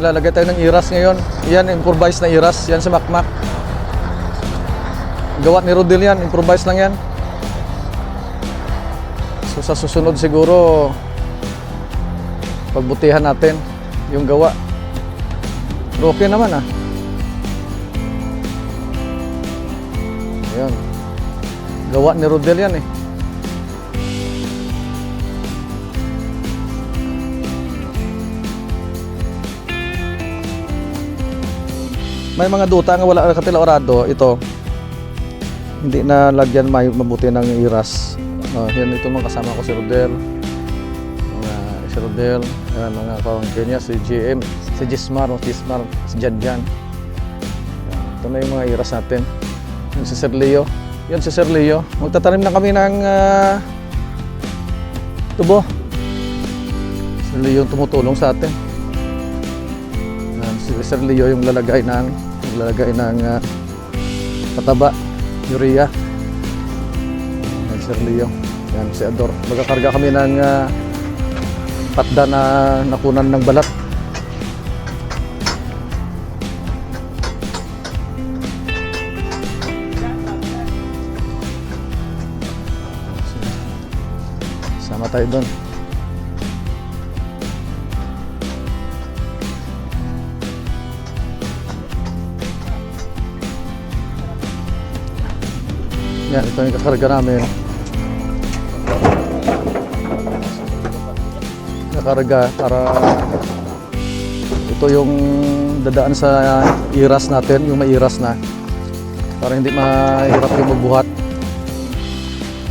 naglalagay tayo ng iras ngayon. Yan, improvised na iras. Yan sa Makmak. Gawa ni Rodel yan, improvised lang yan. So sa susunod siguro, pagbutihan natin yung gawa. Pero okay naman ah. Ayan. Gawa ni Rodel yan eh. May mga duta nga wala katila orado. Ito, hindi na lagyan may mabuti ng iras. Oh, yan ito mga kasama ko si Rodel. Mga si Rodel, yan, mga kawangkin niya, si GM, si Gismar, si Gismar, si Janjan. Yan, ito na yung mga iras natin. Yung si Sir Leo. Yan si Sir Leo. Magtatanim na kami ng ah, tubo. Si Leo yung tumutulong sa atin. Si Sir Leo yung lalagay ng lalagay ng ah, pataba, urea. Yan, Sir Leo. Yan, si Ador. Magkakarga kami ng ah, patda na nakunan ng balat. Sama tayo doon. Yan, ito yung kakarga namin. Kakarga para ito yung dadaan sa iras natin, yung may iras na. Para hindi mahirap yung magbuhat.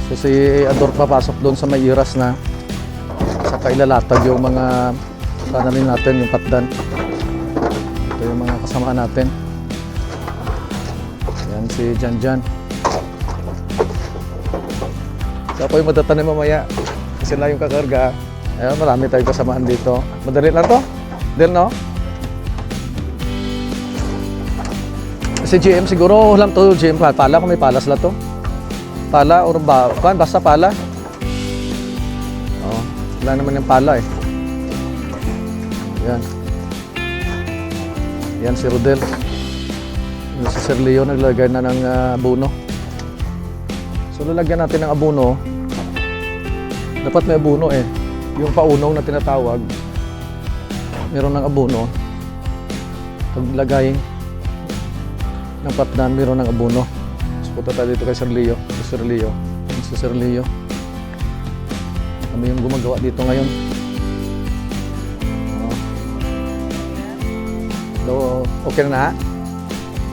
So si Ador papasok doon sa may iras na saka ilalatag yung mga pananim natin, yung patdan. Ito yung mga kasama natin. Yan si Janjan. Siya po yung matatanim mamaya. Kasi na yung kakarga. Ayun, marami tayong kasamaan dito. Madali lang to. Del, no? Si GM siguro lang to GM pa. Pala kung may palas lang to. Pala or ba? Kuan, basta pala. Oh, wala naman yung pala eh. Yan. Yan si Rodel. Si Sir Leo naglagay na ng ah, abono. So lalagyan natin ng abono. Dapat may abono eh. Yung paunong na tinatawag. Meron ng abono. Paglagay ng patdan, meron ng abono. So punta tayo dito kay Sir Leo. Si Sir Leo. Si Sir Leo. Kami yung gumagawa dito ngayon. Oh. So, okay na na?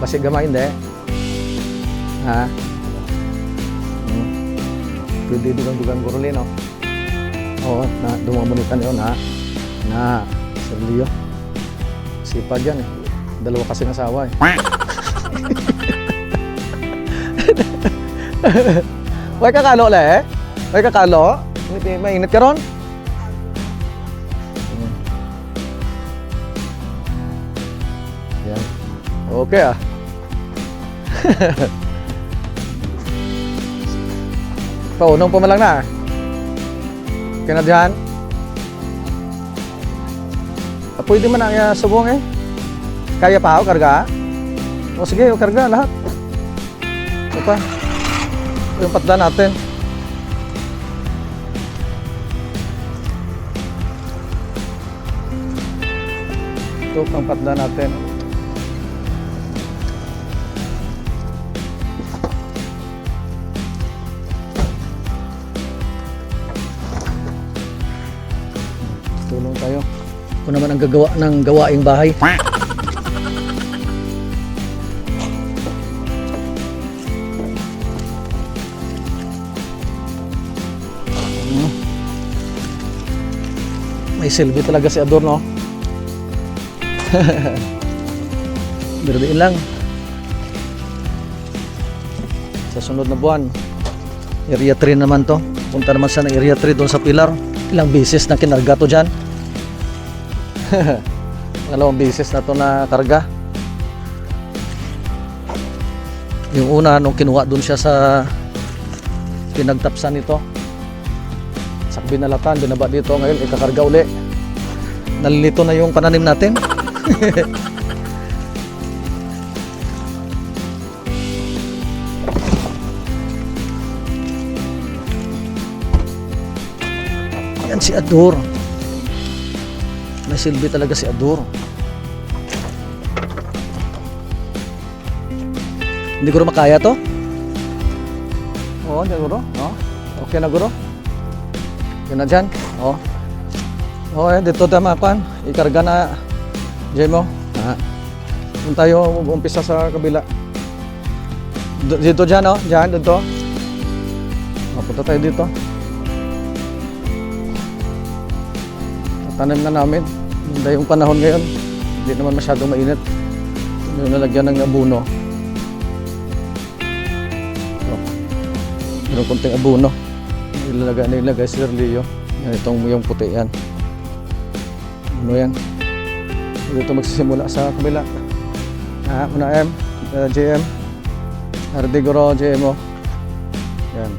Basi gamay hindi? Ha? Hmm. Pwede dugang-dugang guruli, no? Oo, na dumamunitan yun, ha? Na, Sir Leo. Sipag yan, eh. Dalawa kasing asawa, eh. May kakalo, le? May kakalo? May, mainit ka ron? Yan. Okay, ah. Paunong pa man lang na. Okay na diyan. Ah, pwede man ang subong eh. Kaya pa ako karga? O sige, o karga lahat. Ito pa. Yung patda natin. Ito pang patda natin. Naman ang gagawa ng gawaing bahay. May silbi talaga si Ador, no? Biruin lang. Sa sunod na buwan, Area 3 naman to. Punta naman ng Area 3 doon sa Pilar. Ilang beses na kinarga to dyan. Dalawang beses na to na karga. Yung una, nung kinuha doon siya sa pinagtapsan nito. Sa binalatan, binaba dito. Ngayon, ikakarga uli. Nalilito na yung pananim natin. Yan si Ador. May silbi talaga si Ador. Hindi ko makaya to. Oo, hindi guro. Oh. Okay na guro. Yan na dyan. Oo. Oo, eh, dito tama pan. Ikarga na. Jemo. Ha. Doon tayo umpisa sa kabila. D- dito dyan, oh. Dyan, dito. O, punta tayo dito. Tanim na namin. Hindi yung panahon ngayon. Hindi naman masyadong mainit. Yung nalagyan ng abuno. Oh. Meron konting abuno. Ilalagay na ilagay si Leo. Yan itong yung puti yan. Ano yan? Dito magsisimula sa kabila. Ah, una M, uh, JM. Ardigoro, JMO. Yan.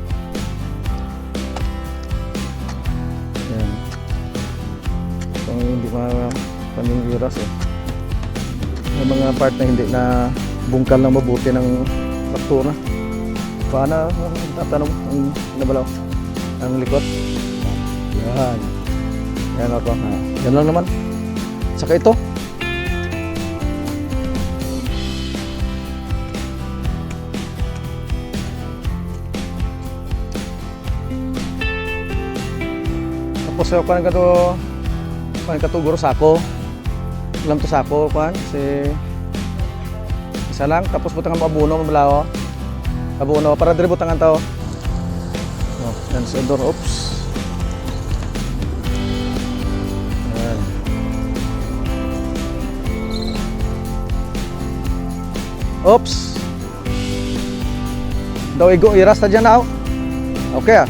Hindi mga panigiras eh. May mga part na hindi na bungkal ng mabuti ng traktura. Paano tatanong ang nabalaw? Ang likod. Yan. Yan ako. Ha. Yan lang naman. Saka ito. Tapos ako kan kato kan kato guro sako. Alam to sako kan si isa lang tapos butang ang abuno mabalaw. Abuno para dire butang ang tao. Oh, yan sa door oops. Yan. Oops. Daw igo iras ta dyan na. Okay ah.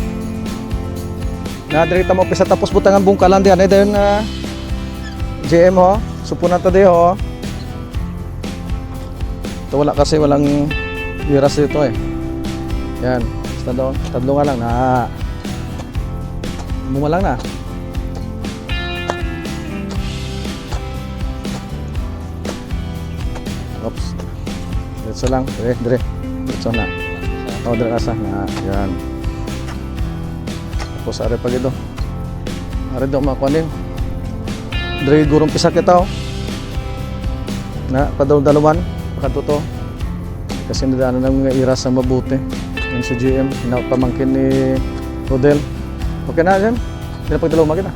Na diri ta mo pisa tapos butangan bungkalan diyan ay dayon na JM ho. Supunan ta ho. Ito wala kasi walang iras dito eh. Yan. Daw. Tadlo nga lang na. Muma lang na. Oops. Diretso lang. Dire, dire. Diretso na. O, dire asa na. Yan. Tapos are pa gito. Are daw makuha niyo. Dire gurong pisa kita. Na, padaw dalawan. Pakatuto. Kasi nadaanan ng mga iras na mabuti. Yan si GM. Pamangkin ni Rodel. Okay na, Jem? Hindi na pagdalaw makina.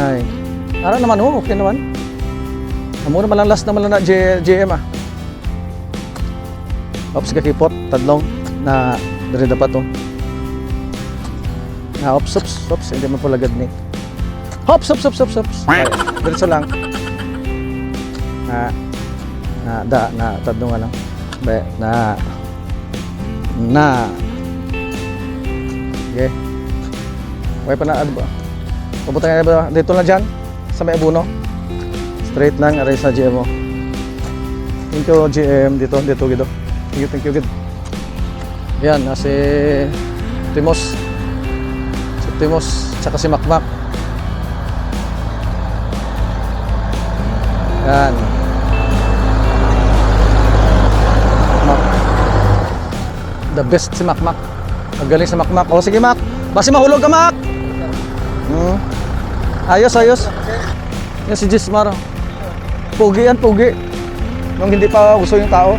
Hay. Ara naman oh, okay naman. Amo naman lang last naman lang na J JM ah. Ops kakipot, tadlong na diri dapat to. Na ops ops ops hindi man gad ni. Hops ops ops ops ops. Ay, Diretso lang. Na na da na tadlong lang. Be na na Okay. Okay pa na ano ba? Pabutan nga ba? Dito lang dyan. Sa may abuno. Straight lang. Aray sa GM mo. Thank you GM. Dito, dito, dito. Thank you, thank you, good. Yan, na si Timos. Si Timos, tsaka si Makmak. Yan. Mak. The best si Makmak. Magaling si Makmak. O sige Mak. Basi mahulog ka Mak. Hmm. Ayos, ayos. Yan si Jismar. Pugi yan, pugi. Nung hindi pa gusto yung tao.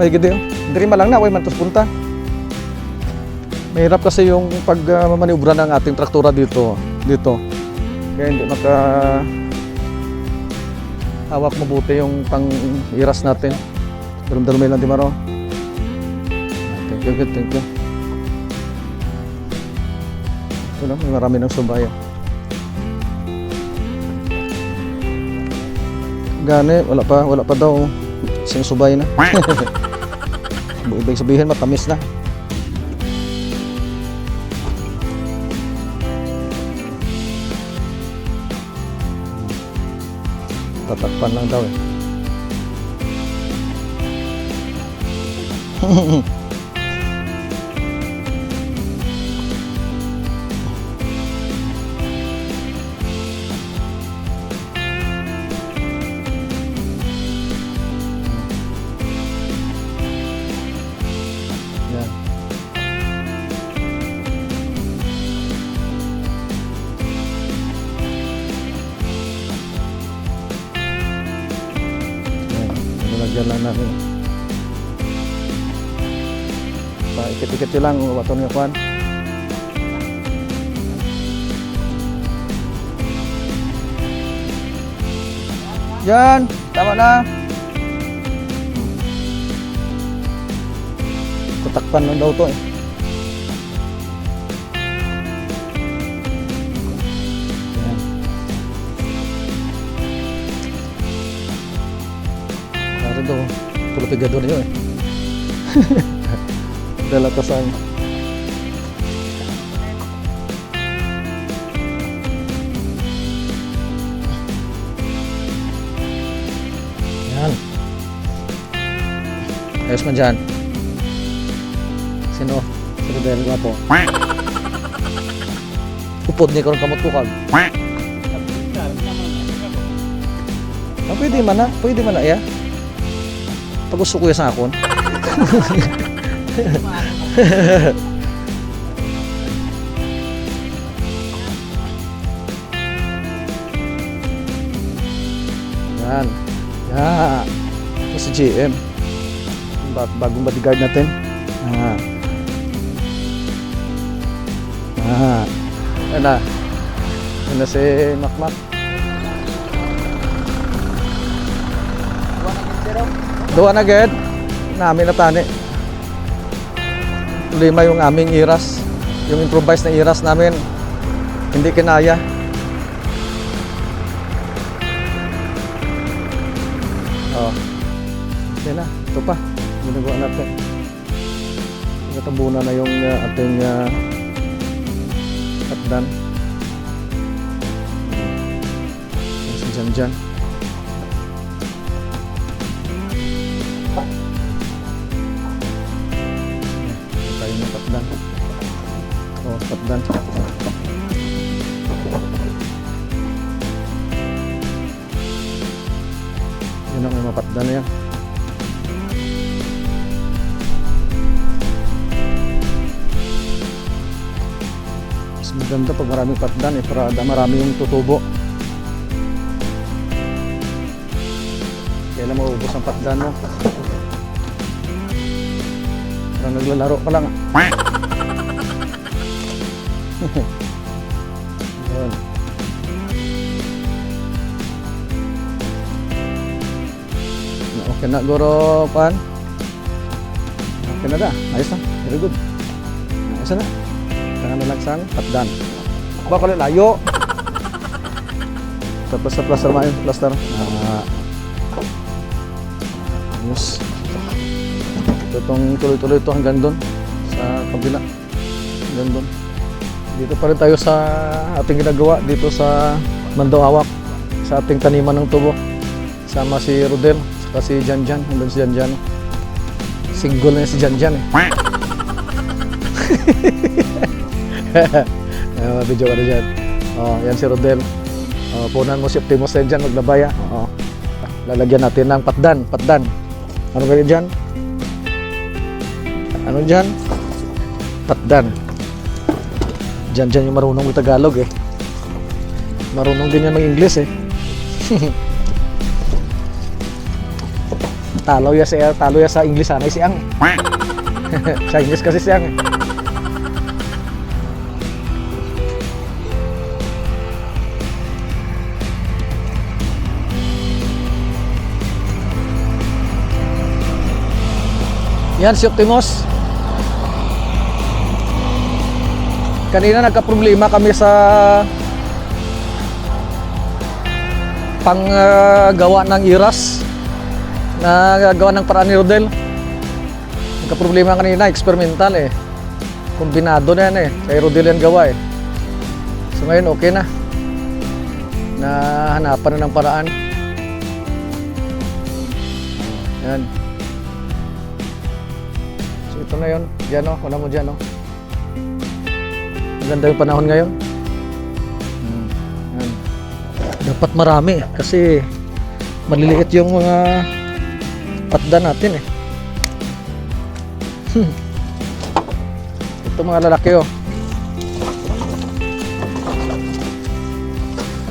do. Ay gid yo. Diri ma lang na way man tus punta. Mahirap kasi yung pag uh, ng ating traktura dito, dito. Kaya hindi maka hawak mabuti yung pang iras natin. Drum dalo lang di maro. Thank you, good, thank you. Ito na, may marami ng subay. ah. Gani, wala pa, wala pa daw. Sing subay na. Ibig sabihin, matamis na. Tatakpan lang daw eh. Yun lang. Wato niya kwan. Yan. Tama na. Tatakpan lang daw to eh. Yan. Dari daw. Puro pigado na yun eh. Dalatasan. Yan. Ayos man dyan. Sino? Sino dahil nga po? Upod ni karon kamot tukag. Ah, pwede man na. Pwede man na, ya. Pag gusto ko ya sa akon. Yan. Ya. Ito si GM. Ba- bagong bodyguard natin. Ah. Ah. Yan na. Yan na si Makmak. Doon agad. Namin na tani. Lima yung aming iras. Yung improvised na iras namin. Hindi kinaya. Oh. Yan na. Ito pa. Ginagawa natin. Natabunan na yung uh, ating uh, atdan. Yan si maraming patdan eh, para marami yung tutubo. Kailan maubos ang patdan mo? Parang naglalaro ka lang. Na- Okay na, Goro Pan. Okay na da. Ayos na. Very good. Ayos na. Tangan na lang sang patdan. Ba kalau layo. Sa plaster main plaster. Ah. Ayos. Ito tong tuloy-tuloy ito hanggang doon sa kabila. Hanggang doon. Dito pa rin tayo sa ating ginagawa dito sa Mandawawak sa ating taniman ng tubo. Sama si Rodel, saka si Janjan, hanggang si Janjan. Single na si Janjan eh. uh, video ka na dyan. Oh, yan si Rodel. Oh, punan mo si Optimus na dyan, maglabaya. Oh. Lalagyan natin ng patdan, patdan. Ano ganyan dyan? Ano dyan? Patdan. Dyan dyan yung marunong ng Tagalog eh. Marunong din yan mag-English eh. talo ya sa talo ya sa English sanay siyang. sa English kasi siyang eh. Yan si Optimus. Kanina nagka-problema kami sa panggawa ng iras na gawa ng paraan ni Rodel. Nagka-problema kanina, experimental eh. Kombinado na yan eh. Kay Rodel yan gawa eh. So ngayon okay na. Nahanapan na ng paraan. Yan. Na yun. Diyan o. Kuna mo dyan o. Maganda yung panahon ngayon. Hmm. Yan. Dapat marami kasi maliliit yung mga patda natin eh. Hmm. Ito mga lalaki oh.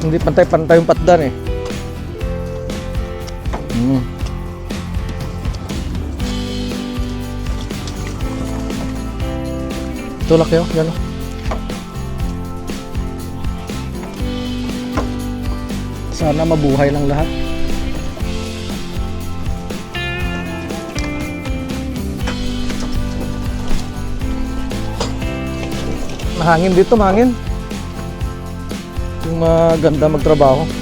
Hindi pantay-pantay yung patdan eh. Hmm. Oh, yan oh. Sana mabuhay lang lahat. Mahangin dito, mahangin. Yung maganda magtrabaho.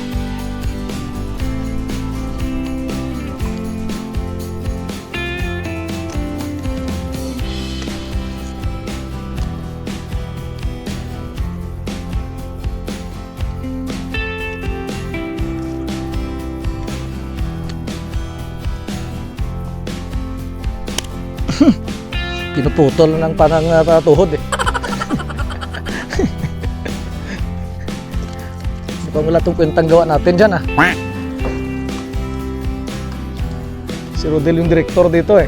Pinuputol ng parang uh, eh. Mukhang wala tong kwentang gawa natin dyan ah. Si Rodel yung direktor dito eh.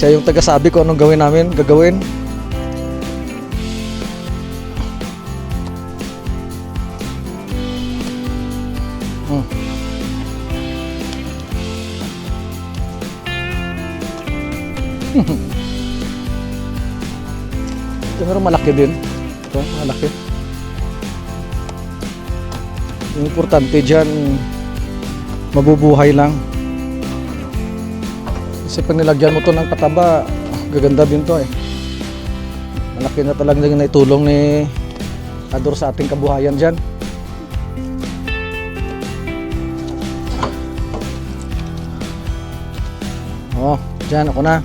Siya yung tagasabi ko anong gawin namin, gagawin. Ito meron malaki din. Ito, malaki. Yung importante dyan, mabubuhay lang. Kasi pag nilagyan mo to ng pataba, gaganda din to eh. Malaki na talaga yung naitulong ni Ador sa ating kabuhayan dyan. Oh, dyan ako na.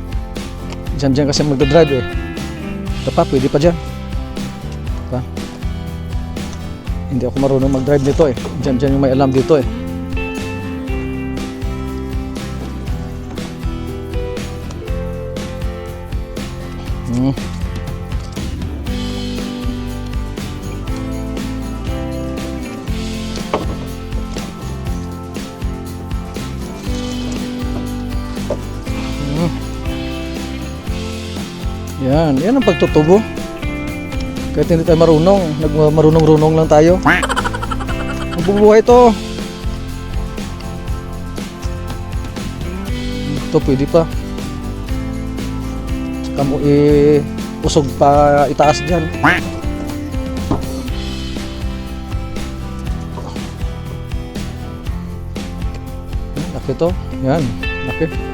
Dyan dyan kasi magdadrive eh. Ito pa, pwede pa dyan. Diba? Hindi ako marunong mag-drive nito eh. Dyan dyan yung may alam dito eh. Yan, yan ang pagtutubo. Kahit hindi tayo marunong, nagmarunong-runong lang tayo. Mabubuhay to. Ito pwede pa. Saka mo i-usog pa itaas dyan. Laki to. Yan, laki.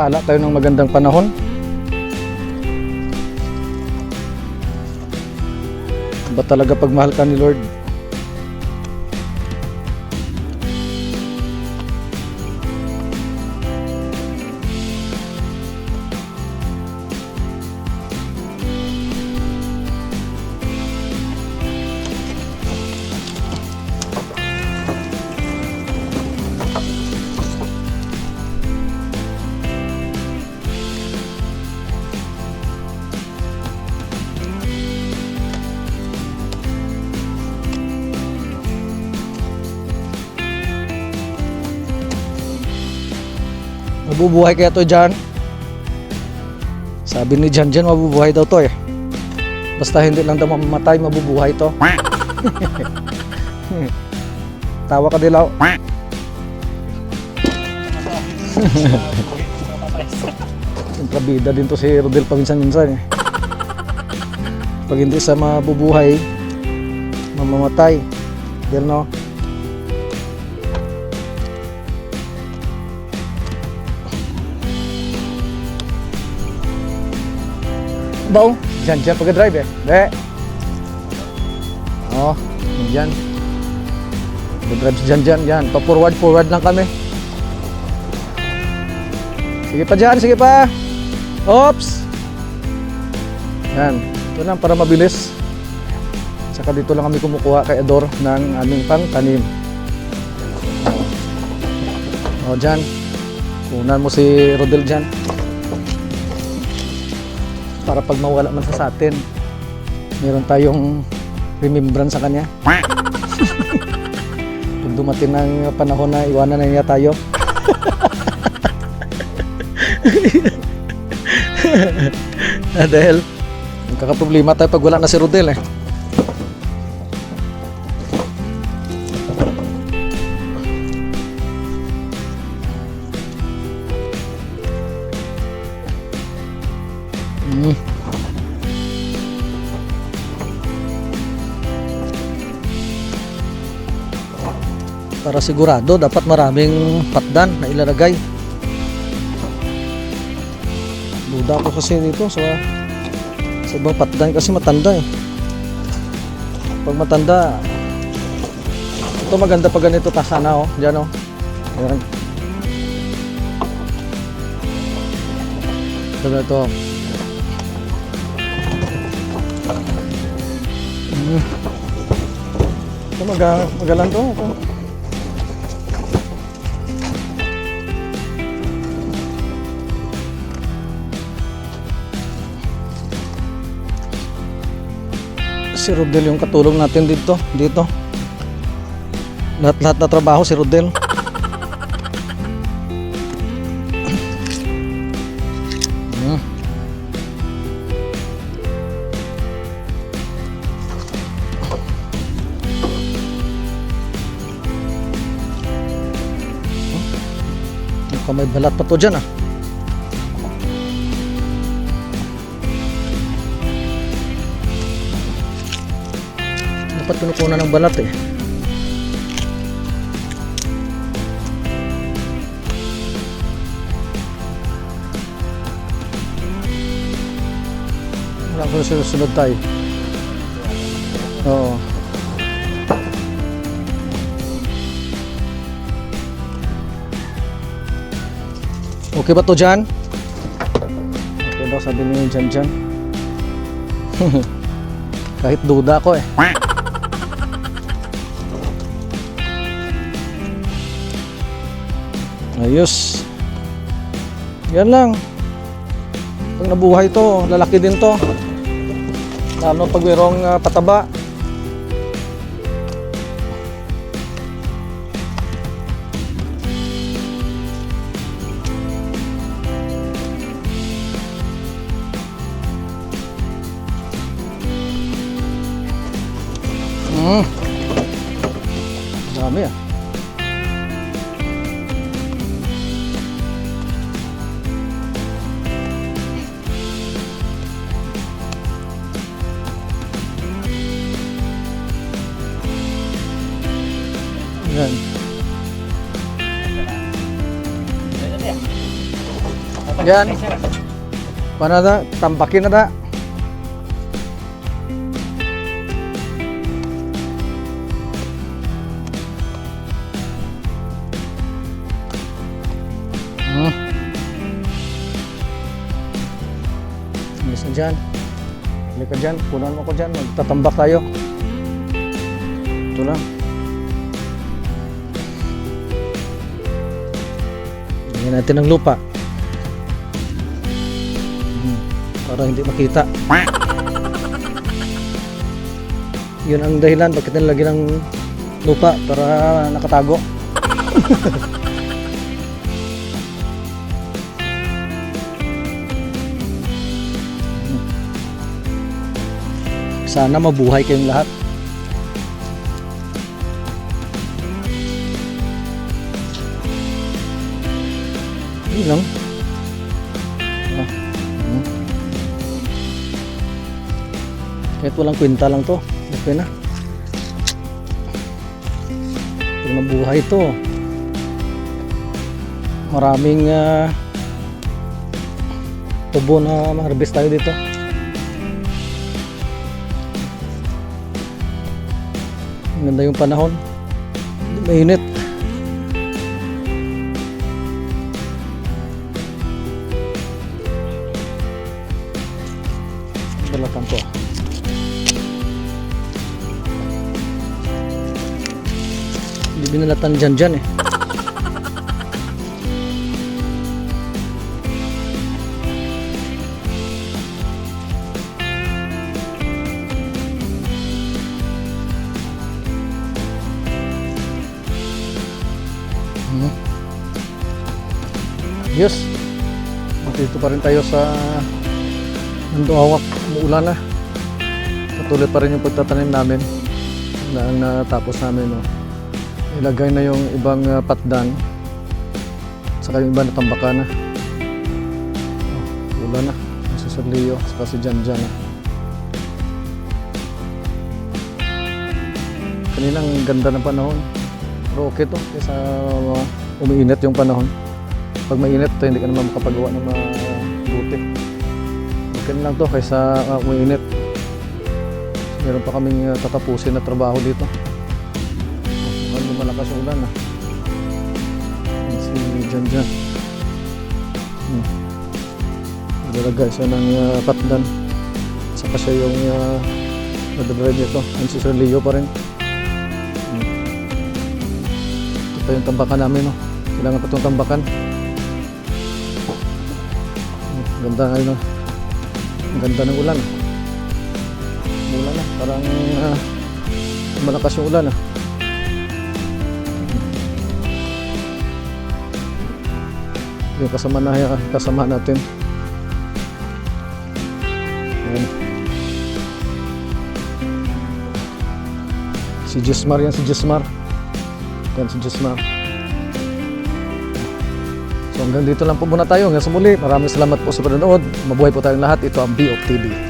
Pinagpala tayo ng magandang panahon. Ba talaga pagmahal ka ni Lord? Mabubuhay kaya to Jan? Sabi ni Jan Jan, mabubuhay daw to eh. Basta hindi lang daw mamamatay, mabubuhay to. Tawa ka dilaw. Kontrabida din to si Rodel paminsan-minsan eh. Pag hindi sa mabubuhay, mamamatay. Yan no. Bao, dyan dyan pagka-drive eh. Be. Oh, dyan. Pag-drive si dyan dyan, yan. Pa-forward, forward lang kami. Sige pa dyan, sige pa. Oops. Yan. Ito lang para mabilis. Saka dito lang kami kumukuha kay Ador ng aming pangtanim. O, dyan. Kunan mo si Rodel dyan. Para pag mawala man sa atin, meron tayong remembrance sa kanya. pag dumating ng panahon na iwanan na niya tayo. Ah, dahil magkakaproblema tayo pag wala na si Rodel eh. Para sigurado, dapat maraming patdan na ilalagay. Duda ako kasi dito sa sa ibang patdan kasi matanda eh. Pag matanda, ito maganda pa ganito ta sana oh, diyan oh. Ayan. Ito na ito. Mm. Ito maga, magalan to. Ito. Si Rodel yung katulong natin dito dito. Lahat-lahat na trabaho si Rodel. Hmm. Mukhang may balat pa to dyan ah dapat kinukunan ng balat eh. Wala ko susunod tayo. Oo. Okay ba to dyan? okay daw sabi niyo dyan dyan kahit duda ko eh Ayos. Yan lang. Pag nabuhay to, lalaki din to. Lalo pag mayroong ah, pataba. Yan. Paano na? Tampakin na da. Hmm. Alis na dyan. Halika dyan. Punan mo ko dyan. Magtatambak tayo. Ito lang. Lagyan natin ng lupa. Para hindi makita. Yun ang dahilan bakit nilagyan ng lupa para nakatago. Sana mabuhay kayong lahat. Kwenta lang to. Okay na. Ito na buhay to. Maraming ah, tubo na ma-harvest tayo dito. Ang Ganda yung panahon. Mainit. Hindi binalatan dyan dyan eh. Yes. Dito pa rin tayo sa Nandoawak. Umuulan na. Patuloy pa rin yung pagtatanim namin na ang natapos namin. No. Ilagay na yung ibang uh, patdan saka yung iba natambakan na. Oh, ulan na. Si Sir Leo saka si Jan Jan. na. Kanina ang ganda ng panahon. Pero okay to kaysa uh, umiinit yung panahon. Pag mainit, to, hindi ka naman makapagawa ng mabuti. Okay na lang to kaysa uh, umiinit. Meron pa kaming tatapusin na trabaho dito. Lumalakas yung ulan ah. Si Jan Jan. Hmm. Naglalagay siya ng uh, patdan. Saka siya yung uh, nadadrive nito. Yan si Sir Leo pa rin. Hmm. Ito pa yung tambakan namin no. Kailangan pa itong tambakan. Hmm, Ganda ngayon no. Ang ganda ng ulan. Ulan na. Parang ah, malakas yung ulan ah. Yung kasama na kasama natin. Ayan. Si Jesmar yan, si Jesmar. Yan si Jesmar. So hanggang dito lang po muna tayo. Hanggang sa muli, maraming salamat po sa panonood. Mabuhay po tayong lahat. Ito ang BOF TV.